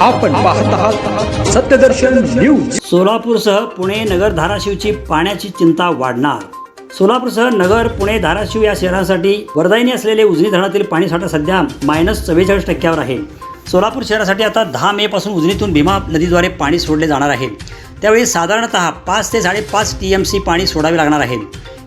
आपण पाहत आहात सत्यदर्शन न्यूज. सोलापूरसह पुणे नगर धाराशिवची पाण्याची चिंता वाढणार. सोलापूरसह नगर पुणे धाराशिव या शहरासाठी वरदायिनी असलेले उजनी धरणातील पाणीसाठा सध्या मायनस चव्वेचाळीस टक्क्यावर आहे. सोलापूर शहरासाठी आता दहा मे पासून उजनीतून भीमा नदीद्वारे पाणी सोडले जाणार आहे. त्यावेळी साधारणत पाच ते साडेपाच टी एम सी पाणी सोडावे लागणार आहे.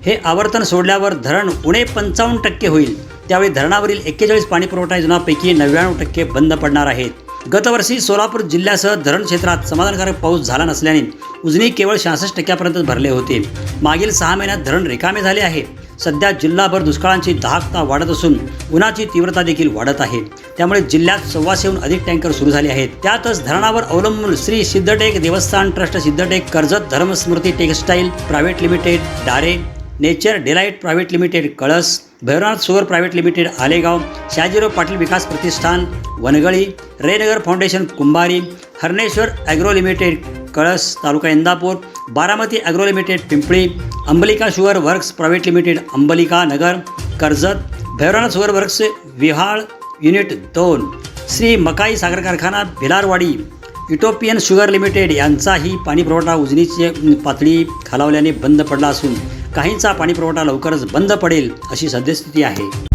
हे आवर्तन सोडल्यावर धरण उणे पंचावन्न टक्के होईल. त्यावेळी धरणावरील एक्केचाळीस पाणी पुरवठा योजनापैकी नव्याण्णव टक्के बंद पडणार आहेत. गतवर्षी सोलापूर जिल्ह्यासह धरण क्षेत्रात समाधानकारक पाऊस झाला नसल्याने उजनी केवळ शहासष्ट टक्क्यापर्यंत भरले होते. मागील सहा महिन्यात धरण रिकामे झाले आहे. सध्या जिल्हाभर दुष्काळांची दाहकता वाढत असून उन्हाची तीव्रता देखील वाढत आहे. त्यामुळे जिल्ह्यात सव्वाशेहून अधिक टँकर सुरू झाले आहेत. त्यातच धरणावर अवलंबून Shri Siddhatek Devasthan trust Siddhatek Karjat Dharmasmruti textile private limited डारे nature delight private limited Kalas Bhairavnath sugar private limited Alegaon Shahajirao Patil Vikas Pratishthan Vangali रेनगर foundation Kumbhari Harneshwar agro limited Kalas taluka Indapur Baramati agro limited Pimpali Ambalika sugar works private limited Ambalika Nagar Karjat Bhairavnath sugar works Vihal unit दोन श्री मकाई सागर कारखाना भिलारवाडी utopian sugar limited यांचाही पाणी पुरवठा उजनीची पातळी खालावल्याने बंद पडला असून काहींचा पाणीपुरवठा लवकरच बंद पडेल अशी सद्यस्थिती आहे.